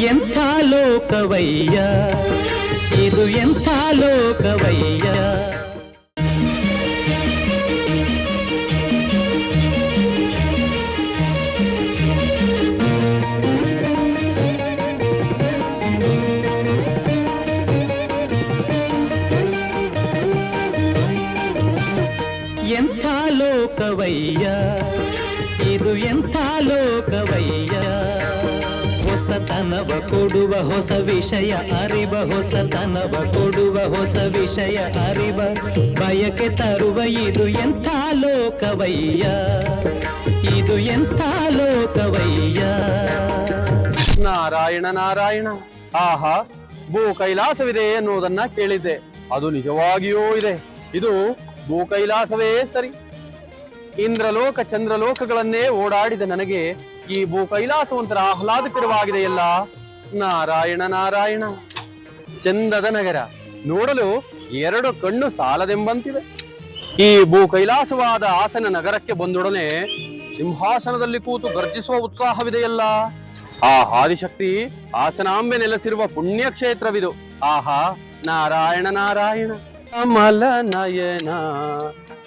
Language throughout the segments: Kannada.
ಎಂಥ ಲೋಕವಯ್ಯ ಇದು ಎಂಥ ಲೋಕವಯ್ಯ ಎಂಥ ಲೋಕವಯ್ಯ ಇದು ಎಂಥ ಲೋಕವಯ್ಯ ಹೊಸತನವ ಕೊಡುವ ಹೊಸ ವಿಷಯ, ಅರಿವ ಹೊಸತನವ ಕೊಡುವ ಹೊಸ ವಿಷಯ, ಅರಿವ ಬಯಕೆ ತರುವ ಇದು ಎಂಥ ಲೋಕವಯ್ಯ? ಇದು ಎಂಥ ಲೋಕವಯ್ಯ? ನಾರಾಯಣ ನಾರಾಯಣ, ಆಹಾ ಭೂ ಕೈಲಾಸವಿದೆ ಎನ್ನುವುದನ್ನ ಕೇಳಿದ್ದೆ. ಅದು ನಿಜವಾಗಿಯೂ ಇದೆ. ಇದು ಭೂ ಕೈಲಾಸವೇ ಸರಿ. ಇಂದ್ರಲೋಕ, ಚಂದ್ರಲೋಕಗಳನ್ನೇ ಓಡಾಡಿದ ನನಗೆ ಈ ಭೂ ಕೈಲಾಸವಂತರ ಒಂಥರ ಆಹ್ಲಾದಕರವಾಗಿದೆಯಲ್ಲ ನಾರಾಯಣ ನಾರಾಯಣ. ಚಂದದ ನಗರ. ನೋಡಲು ಎರಡು ಕಣ್ಣು ಸಾಲದೆಂಬಂತಿದೆ. ಈ ಭೂ ಕೈಲಾಸವಾದ ಆಸನ ನಗರಕ್ಕೆ ಬಂದೊಡನೆ ಸಿಂಹಾಸನದಲ್ಲಿ ಕೂತು ಗರ್ಜಿಸುವ ಉತ್ಸಾಹವಿದೆಯಲ್ಲ? ಆ ಆದಿಶಕ್ತಿ ಆಸನಾಂಬೆ ನೆಲೆಸಿರುವ ಪುಣ್ಯ ಕ್ಷೇತ್ರವಿದು ಆಹಾ, ನಾರಾಯಣ ನಾರಾಯಣ. ಕಮಲ ನಯನ,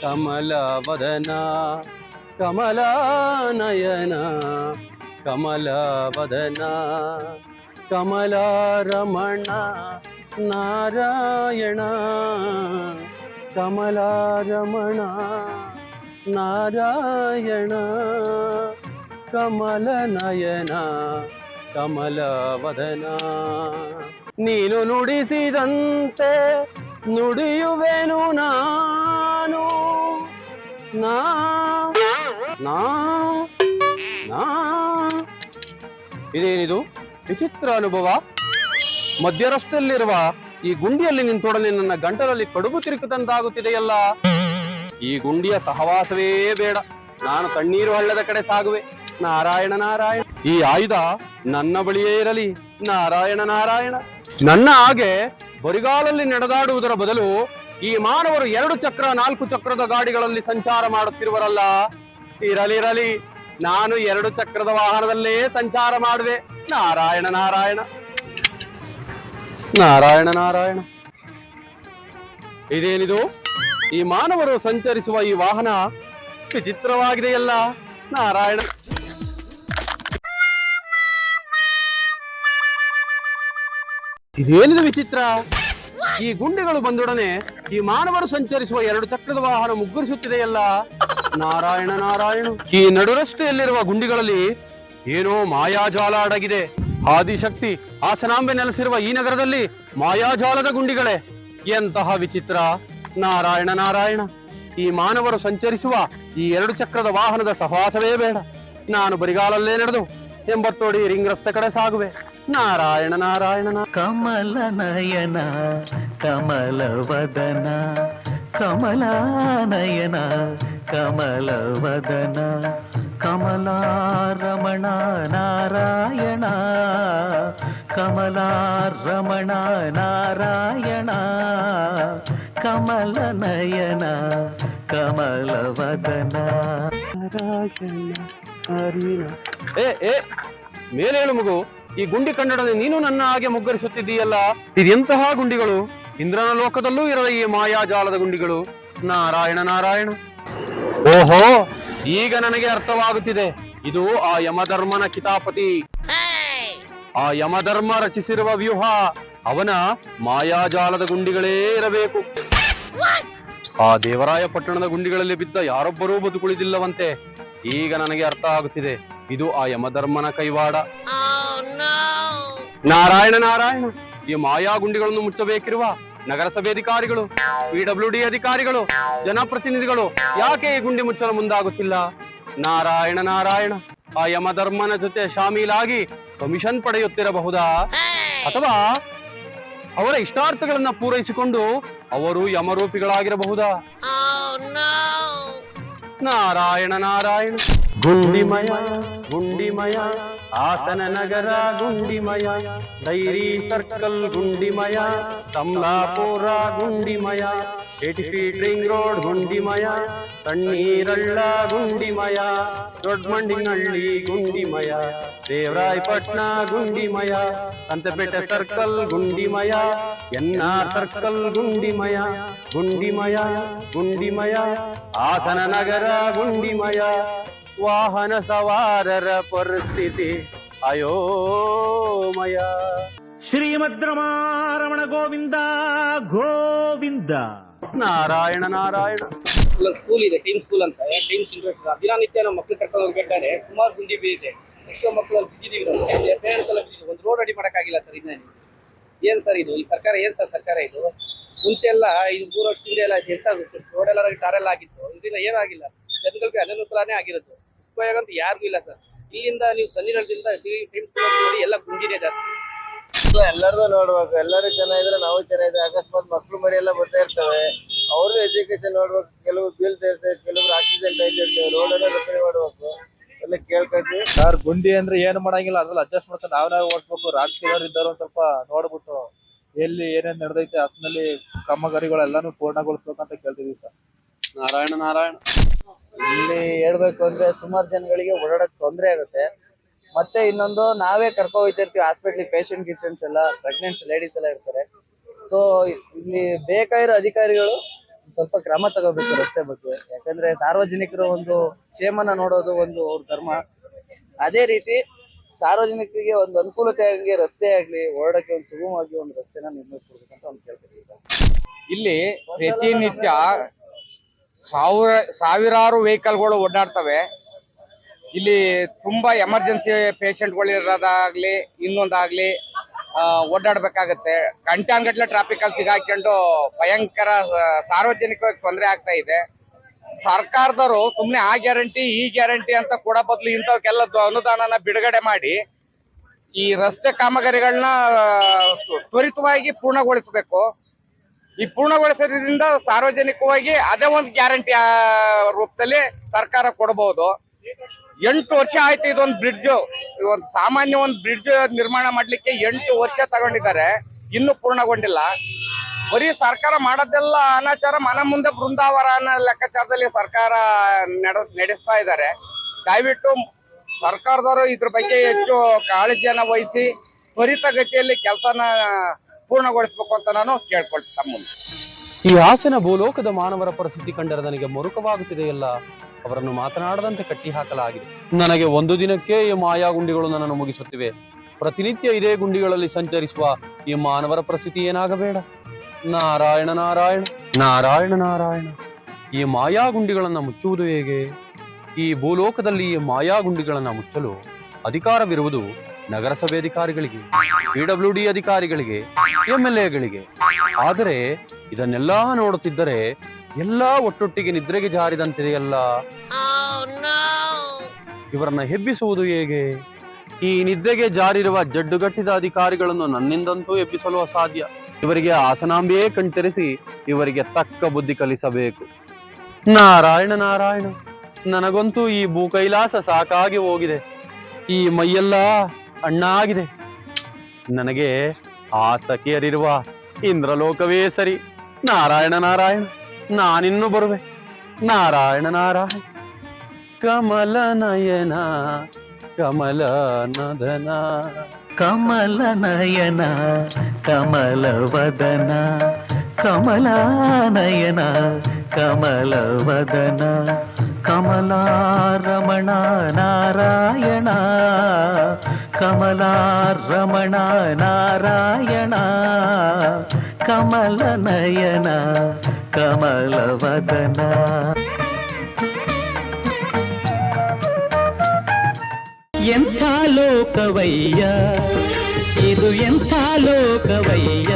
ಕಮಲ ವದನ. ಕಮಲ ಕಮಲಾವದನ, ಕಮಲಾರಮಣ, ನಾರಾಯಣ ಕಮಲಾರಮಣ, ನಾರಾಯಣ, ಕಮಲನಯನ, ಕಮಲವದನ. ಕಮಲ ವದನ ನೀನು ನುಡಿಸಿದಂತೆ ನುಡಿಯುವೆನು ನಾನು ನಾ ನಾ ನಾ. ಇದೇನಿದು? ವಿಚಿತ್ರ ಅನುಭವ. ಮಧ್ಯರಸ್ತೆಯಲ್ಲಿರುವ ಈ ಗುಂಡಿಯಲ್ಲಿ ನಿಂತೊಡನೆ ನನ್ನ ಗಂಟಲಲ್ಲಿ ಕಡುಬು ತಿರುಕುತ್ತಂತಾಗುತ್ತಿದೆಯಲ್ಲ ಈ ಗುಂಡಿಯ ಸಹವಾಸವೇ ಬೇಡ. ನಾನು ಕಣ್ಣೀರು ಹಳ್ಳದ ಕಡೆ ಸಾಗುವೆ. ನಾರಾಯಣ ನಾರಾಯಣ. ಈ ಆಯುಧ ನನ್ನ ಬಳಿಯೇ ಇರಲಿ. ನಾರಾಯಣ ನಾರಾಯಣ. ನನ್ನ ಹಾಗೆ ಬರಿಗಾಲಲ್ಲಿ ನಡೆದಾಡುವುದರ ಬದಲು ಈ ಮಾನವರು ಎರಡು ಚಕ್ರ, ನಾಲ್ಕು ಚಕ್ರದ ಗಾಡಿಗಳಲ್ಲಿ ಸಂಚಾರ ಮಾಡುತ್ತಿರುವರಲ್ಲ. ಇರಲಿರಲಿ ನಾನು ಎರಡು ಚಕ್ರದ ವಾಹನದಲ್ಲೇ ಸಂಚಾರ ಮಾಡುವೆ. ನಾರಾಯಣ ನಾರಾಯಣ. ನಾರಾಯಣ ನಾರಾಯಣ. ಇದೇನಿದು? ಈ ಮಾನವರು ಸಂಚರಿಸುವ ಈ ವಾಹನ ವಿಚಿತ್ರವಾಗಿದೆಯಲ್ಲ. ನಾರಾಯಣ. ಇದೇನಿದು ವಿಚಿತ್ರ? ಈ ಗುಂಡಿಗಳು ಬಂದೊಡನೆ ಈ ಮಾನವರು ಸಂಚರಿಸುವ ಎರಡು ಚಕ್ರದ ವಾಹನ ಮುಗ್ಗರಿಸುತ್ತಿದೆಯಲ್ಲ. ನಾರಾಯಣ ನಾರಾಯಣ. ಈ ನಡುರಸ್ತೆಯಲ್ಲಿರುವ ಗುಂಡಿಗಳಲ್ಲಿ ಏನೋ ಮಾಯಾಜಾಲ ಅಡಗಿದೆ. ಆದಿಶಕ್ತಿ ಆಸನಾಂಬೆ ನೆಲೆಸಿರುವ ಈ ನಗರದಲ್ಲಿ ಮಾಯಾಜಾಲದ ಗುಂಡಿಗಳೇ. ಎಂತಹ ವಿಚಿತ್ರ. ನಾರಾಯಣ ನಾರಾಯಣ, ಈ ಮಾನವರು ಸಂಚರಿಸುವ ಈ ಎರಡು ಚಕ್ರದ ವಾಹನದ ಸಹವಾಸವೇ ಬೇಡ. ನಾನು ಬರಿಗಾಲಲ್ಲೇ ನಡೆದು ಎಂಬತ್ತೋಡಿ ರಿಂಗ್ ರಸ್ತೆ ಕಡೆ ಸಾಗುವೆ. ನಾರಾಯಣ ನಾರಾಯಣ ಕಮಲ ನಯನ, ಕಮಲ ವದನ ಕಮಲ ನಯನ ಕಮಲಾರಮಣ ವದನ ಕಮಲ ರಮಣ ನಾರಾಯಣ ಕಮಲಾರಮಣ ನಾರಾಯಣ ಕಮಲ ನಯನ ಕಮಲ ವದನ ಏ ಏ ಮೇಲೆ ಹೇಳು ಮಗು? ಈ ಗುಂಡಿ ಕನ್ನಡದಲ್ಲಿ ನೀನು ನನ್ನ ಹಾಗೆ ಮುಗ್ಗರಿಸುತ್ತಿದ್ದೀಯಲ್ಲ? ಇದೆಂತಹ ಗುಂಡಿಗಳು? ಇಂದ್ರನ ಲೋಕದಲ್ಲೂ ಇರದ ಈ ಮಾಯಾಜಾಲದ ಗುಂಡಿಗಳು. ನಾರಾಯಣ ನಾರಾಯಣ. ಓಹೋ. ಈಗ ನನಗೆ ಅರ್ಥವಾಗುತ್ತಿದೆ. ಇದು ಆ ಯಮಧರ್ಮನ ಕಿತಾಪತಿ. ಆ ಯಮಧರ್ಮ ರಚಿಸಿರುವ ವ್ಯೂಹ. ಅವನ ಮಾಯಾಜಾಲದ ಗುಂಡಿಗಳೇ ಇರಬೇಕು. ಆ ದೇವರಾಯ ಪಟ್ಟಣದ ಗುಂಡಿಗಳಲ್ಲಿ ಬಿದ್ದ ಯಾರೊಬ್ಬರೂ ಬದುಕುಳಿದಿಲ್ಲವಂತೆ. ಈಗ ನನಗೆ ಅರ್ಥ ಆಗುತ್ತಿದೆ. ಇದು ಆ ಯಮಧರ್ಮನ ಕೈವಾಡ. ನಾರಾಯಣ ನಾರಾಯಣ ಈ ಮಾಯಾ ಗುಂಡಿಗಳನ್ನು ಮುಚ್ಚಬೇಕಿರುವ ನಗರಸಭೆ ಅಧಿಕಾರಿಗಳು ಪಿಡಬ್ಲ್ಯೂ ಡಿ ಅಧಿಕಾರಿಗಳು ಜನಪ್ರತಿನಿಧಿಗಳು ಯಾಕೆ ಈ ಗುಂಡಿ ಮುಚ್ಚಲು ಮುಂದಾಗುತ್ತಿಲ್ಲ? ನಾರಾಯಣ ನಾರಾಯಣ ಆ ಯಮಧರ್ಮನ ಜೊತೆ ಶಾಮೀಲಾಗಿ ಕಮಿಷನ್ ಪಡೆಯುತ್ತಿರಬಹುದಾ? ಅಥವಾ ಅವರ ಇಷ್ಟಾರ್ಥಗಳನ್ನ ಪೂರೈಸಿಕೊಂಡು ಅವರು ಯಮರೂಪಿಗಳಾಗಿರಬಹುದಾ? ನಾರಾಯಣ ನಾರಾಯಣ. ಗುಂಡಿಮಯ ಗುಂಡಿಮಯ ಹಾಸನ ನಗರ ಗುಂಡಿಮಯ ಡೈರಿ ಸರ್ಕಲ್ ಗುಂಡಿಮಯ ಕಮಲಾಪುರ ಗುಂಡಿಮಯ ಏಟಿ ಫೀಟ್ ರಿಂಗ್ ರೋಡ್ ಗುಂಡಿಮಯ ತಣ್ಣೀರಳ್ಳ ಗುಂಡಿಮಯ Doddamandinahalli ಗುಂಡಿಮಯ ದೇವರಾಯಪಟ್ನ ಗುಂಡಿಮಯ Santhepete circle ಗುಂಡಿಮಯ N R circle ಗುಂಡಿಮಯ ಗುಂಡಿಮಯ ಗುಂಡಿಮಯ ಹಾಸನ ನಗರ ಗುಂಡಿಮಯ ವಾಹನ ಸವಾರರ ಪರಿಸ್ಥಿತಿ ಅಯೋಮಯ. ಶ್ರೀಮದ್ ರಮಣ ಗೋವಿಂದ ಗೋವಿಂದ. ನಾರಾಯಣ ನಾರಾಯಣ. ಇಲ್ಲೊಂದು ಸ್ಕೂಲ್ ಇದೆ ಟೀಮ್ ಸ್ಕೂಲ್ ಅಂತ. ಟೀಮ್ ಇಂಟ್ರೆಸ್ಟ್ ದಿನನಿತ್ಯ ನಮ್ಮ ಮಕ್ಕಳು ಕರ್ಕೊಂಡು ಹೋಗ್ಬೇಕಾದ್ರೆ ಸುಮಾರು ಗುಂಡಿ ಬಿದ್ದಿದೆ ಎಷ್ಟೋ ಮಕ್ಕಳು ಅಲ್ಲಿ ಬಿದ್ದಿದ್ದೀವಿ ನಾವು. ಪೇರೆಂಟ್ಸ್ ಎಲ್ಲ ಬಿದ್ದಿದ್ದೀವಿ. ಒಂದು ರೋಡ್ ಅಡಿ ಮಾಡೋಕ್ಕಾಗಿಲ್ಲ ಸರ್ ಇನ್ನೇನು ಏನು ಸರ್ ಇದು? ಈ ಸರ್ಕಾರ ಏನು ಸರ್ ಸರ್ಕಾರ ಇದು? ಮುಂಚೆ ಎಲ್ಲ ಇದು ಮೂರು ವರ್ಷದಿಂದ ಎಲ್ಲ ಎಂತ ರೋಡ್ ಎಲ್ಲ ಟಾರೆಲ್ಲ ಆಗಿತ್ತು. ಇದರಿಂದ ಏನಾಗಿಲ್ಲ. ಆಗಿಲ್ಲ ಜನಗಳಿಗೆ ಅನನುಕೂಲನೇ ಆಗಿರೋದು. ಉಪಯೋಗ ಅಂತ ಯಾರಿಗೂ ಇಲ್ಲ ಸರ್. ಇಲ್ಲಿಂದ ನೀವು ತಣ್ಣೀರದಿಂದ ಸಿ ಟೀಮ್ ಸ್ಕೂಲ್ ನೋಡಿ ಎಲ್ಲ ಗುಂಡಿನೇ ಜಾಸ್ತಿ. ಎಲ್ಲರದು ನೋಡ್ಬೇಕು. ಎಲ್ಲರೂ ಚೆನ್ನಾಗಿದ್ರೆ ನಾವು ಚೆನ್ನಾಗಿದ್ರೆ ಅಕಸ್ಮಾತ್ ಮಕ್ಳು ಮರಿ ಎಲ್ಲ ಬರ್ತಾ ಇರ್ತವೆ. ಅವ್ರದ್ದು ಎಜುಕೇಶನ್ ನೋಡ್ಬೇಕು. ಕೆಲವು ಬೀಳ್ತಾ ಇರ್ತವೆ ಕೆಲವ್ರು ಆಕ್ಸಿಡೆಂಟ್ ಆಯ್ತಿರ್ತೇವೆ. ರೋಡ್ ಎಲ್ಲ ರಿಪೇರಿ ಮಾಡ್ಬೇಕು. ಎಲ್ಲ ಕೇಳ್ಕೊತೀವಿ ಸರ್ ಗುಂಡಿ ಅಂದ್ರೆ ಏನು ಮಾಡಂಗಿಲ್ಲ. ಅದ್ರಲ್ಲಿ ಅಡ್ಜಸ್ಟ್ ಮಾಡ್ಕೊಂಡು ನಾವ್ ನಾವೇ ಓಡಿಸ್ಬೇಕು. ರಾಜಕೀಯದವ್ರು ಇದ್ದವ್ರು ಒಂದ್ ಸ್ವಲ್ಪ ನೋಡ್ಬಿಟ್ಟು ಎಲ್ಲಿ ಏನೇನ್ ನಡೆದೈತೆ ಅದ್ರಲ್ಲಿ ಕಾಮಗಾರಿಗಳೆಲ್ಲಾನು ಪೂರ್ಣಗೊಳಿಸ್ಬೇಕಂತ ಕೇಳ್ತಿದೀವಿ ಸರ್. ನಾರಾಯಣ ನಾರಾಯಣ. ಇಲ್ಲಿ ಹೇಳ್ಬೇಕು ಅಂದ್ರೆ ಸುಮಾರು ಜನಗಳಿಗೆ ಓಡಾಡಕ್ ತೊಂದರೆ ಆಗುತ್ತೆ. ಮತ್ತೆ ಇನ್ನೊಂದು, ನಾವೇ ಕರ್ಕೊ ಹೋಗ್ತಿರ್ತೀವಿ ಹಾಸ್ಪಿಟ್ಲಿಗೆ ಪೇಷಂಟ್ ಗಿಷಂಟ್ಸ್ ಎಲ್ಲ ಪ್ರೆಗ್ನೆಂಟ್ಸ್ ಲೇಡೀಸ್ ಎಲ್ಲ ಇರ್ತಾರೆ. ಸೊ ಇಲ್ಲಿ ಬೇಕಾಗಿರೋ ಅಧಿಕಾರಿಗಳು ಸ್ವಲ್ಪ ಕ್ರಮ ತಗೋಬೇಕು ರಸ್ತೆ ಬಗ್ಗೆ. ಯಾಕಂದ್ರೆ ಸಾರ್ವಜನಿಕರು ಒಂದು ಕ್ಷೇಮನ ನೋಡೋದು ಒಂದು ಅವ್ರ ಧರ್ಮ. ಅದೇ ರೀತಿ ಸಾರ್ವಜನಿಕರಿಗೆ ಒಂದು ಅನುಕೂಲತೆ ಆಗಲಿ ರಸ್ತೆ ಆಗ್ಲಿ, ಓಡಾಡಕ್ಕೆ ಒಂದು ಸುಗಮವಾಗಿ ಒಂದು ರಸ್ತೆನ ನಿರ್ಮಿಸ್ಕೊಡ್ಬೇಕಂತ ಒಂದು ಕೇಳ್ತೀವಿ ಸರ್. ಇಲ್ಲಿ ಪ್ರತಿನಿತ್ಯ ಸಾವಿರ, ಸಾವಿರಾರು ವೆಹಿಕಲ್ಗಳು ಓಡಾಡ್ತವೆ. ಇಲ್ಲಿ ತುಂಬಾ ಎಮರ್ಜೆನ್ಸಿ ಪೇಷಂಟ್ಗಳು ಇರೋದಾಗ್ಲಿ ಇನ್ನೊಂದಾಗ್ಲಿ ಓಡಾಡ್ಬೇಕಾಗತ್ತೆ. ಗಂಟೆಗಟ್ಟಲೆ ಟ್ರಾಫಿಕ್ ಅಲ್ಲಿ ಸಿಗಾಕೊಂಡು ಭಯಂಕರ ಸಾರ್ವಜನಿಕವಾಗಿ ತೊಂದರೆ ಆಗ್ತಾ ಇದೆ. ಸರ್ಕಾರದವರು ಸುಮ್ಮನೆ ಆ ಗ್ಯಾರಂಟಿ, ಈ ಗ್ಯಾರಂಟಿ ಅಂತ ಕೊಡೋ ಬದಲು ಇಂಥವಕ್ಕೆಲ್ಲ ಅನುದಾನನ ಬಿಡುಗಡೆ ಮಾಡಿ, ಈ ರಸ್ತೆ ಕಾಮಗಾರಿಗಳನ್ನ ತ್ವರಿತವಾಗಿ ಪೂರ್ಣಗೊಳಿಸಬೇಕು. ಈ ಪೂರ್ಣಗೊಳಿಸೋದ್ರಿಂದ ಸಾರ್ವಜನಿಕವಾಗಿ ಅದೇ ಒಂದು ಗ್ಯಾರಂಟಿ ರೂಪದಲ್ಲಿ ಸರ್ಕಾರ ಕೊಡಬಹುದು ಎಂಟು ವರ್ಷ ಆಯ್ತು ಇದೊಂದು ಬ್ರಿಡ್ಜ್ ಒಂದು ಸಾಮಾನ್ಯ ಒಂದು ಬ್ರಿಡ್ಜ್ ನಿರ್ಮಾಣ ಮಾಡ್ಲಿಕ್ಕೆ ಎಂಟು ವರ್ಷ ತಗೊಂಡಿದ್ದಾರೆ. ಇನ್ನೂ ಪೂರ್ಣಗೊಂಡಿಲ್ಲ. ಬರೀ ಸರ್ಕಾರ ಮಾಡೋದೆಲ್ಲ ಅನಾಚಾರ, ಮನ ಮುಂದೆ ಬೃಂದಾವರ ಅನ್ನೋ ಲೆಕ್ಕಾಚಾರದಲ್ಲಿ ಸರ್ಕಾರ ನಡ, ನಡೆಸ್ತಾ ಇದ್ದಾರೆ. ದಯವಿಟ್ಟು ಸರ್ಕಾರದವರು ಇದ್ರ ಬಗ್ಗೆ ಹೆಚ್ಚು ಕಾಳಜಿಯನ್ನು ವಹಿಸಿ, ತ್ವರಿತಗತಿಯಲ್ಲಿ ಕೆಲಸನ ಪೂರ್ಣಗೊಳಿಸ್ಬೇಕು ಅಂತ ನಾನು ಕೇಳ್ಕೊಳ್ತೀನಿ ತಮ್ಮ ಈ ಹಾಸನ ಭೂಲೋಕದ ಮಾನವರ ಪರಿಸ್ಥಿತಿ ಕಂಡರೆ ನನಗೆ ಮರುಕವಾಗುತ್ತಿದೆಯಲ್ಲ? ಅವರನ್ನು ಮಾತನಾಡದಂತೆ ಕಟ್ಟಿ ಹಾಕಲಾಗಿದೆ ನನಗೆ ಒಂದು ದಿನಕ್ಕೆ ಈ ಮಾಯಾ ಗುಂಡಿಗಳು ನನ್ನನ್ನು ಮುಗಿಸುತ್ತಿವೆ. ಪ್ರತಿನಿತ್ಯ ಇದೇ ಗುಂಡಿಗಳಲ್ಲಿ ಸಂಚರಿಸುವ ಈ ಮಾನವರ ಪರಿಸ್ಥಿತಿ ಏನಾಗಬೇಡ? ನಾರಾಯಣ ನಾರಾಯಣ ನಾರಾಯಣ ನಾರಾಯಣ. ಈ ಮಾಯಾ ಗುಂಡಿಗಳನ್ನು ಮುಚ್ಚುವುದು ಹೇಗೆ? ಈ ಭೂಲೋಕದಲ್ಲಿ ಈ ಮಾಯಾ ಗುಂಡಿಗಳನ್ನು ಮುಚ್ಚಲು ಅಧಿಕಾರವಿರುವುದು ನಗರಸಭೆ ಅಧಿಕಾರಿಗಳಿಗೆ ಪಿಡಬ್ಲ್ಯೂ ಡಿ ಅಧಿಕಾರಿಗಳಿಗೆ, ಎಂ ಎಲ್ ಆದರೆ, ಇದನ್ನೆಲ್ಲ ನೋಡುತ್ತಿದ್ದರೆ ಎಲ್ಲ ಒಟ್ಟೊಟ್ಟಿಗೆ ನಿದ್ರೆಗೆ ಜಾರಿದಂತಿದೆಯಲ್ಲ? ಇವರನ್ನ ಹೆಬ್ಬಿಸುವುದು ಹೇಗೆ? ಈ ನಿದ್ರೆಗೆ ಜಾರಿರುವ ಜಡ್ಡುಗಟ್ಟಿದ ಅಧಿಕಾರಿಗಳನ್ನು ನನ್ನಿಂದಂತೂ ಎಬ್ಬಿಸಲು ಅಸಾಧ್ಯ. ಇವರಿಗೆ ಆಸನಾಂಬೆಯೇ ಕಣ್ತರಿಸಿ ಇವರಿಗೆ ತಕ್ಕ ಬುದ್ಧಿ ಕಲಿಸಬೇಕು. ನಾರಾಯಣ ನಾರಾಯಣ, ನನಗಂತೂ ಈ ಭೂಕೈಲಾಸ ಸಾಕಾಗಿ ಹೋಗಿದೆ. ಈ ಮೈಯೆಲ್ಲ ಅಣ್ಣಾಗಿದೆ. ನನಗೆ ಆ ಸಖಿಯರಿರುವ ಇಂದ್ರಲೋಕವೇ ಸರಿ. ನಾರಾಯಣ ನಾರಾಯಣ, ನಾನಿನ್ನು ಬರುವೆ. ನಾರಾಯಣ ನಾರಾಯಣ, ಕಮಲ ನಯನ, ಕಮಲ ನದನ, ಕಮಲ ನಯನ, ಕಮಲ ವದನ, ಕಮಲ ನಯನ, ಕಮಲ ವದನ, ಕಮಲಾರಮಣ ನಾರಾಯಣ ಕಮಲಾರಮಣ ನಾರಾಯಣ ಕಮಲ ನಯನ ಕಮಲ ವದನ ಎಂಥ ಲೋಕವಯ್ಯ ಇದು ಎಂಥ ಲೋಕವಯ್ಯ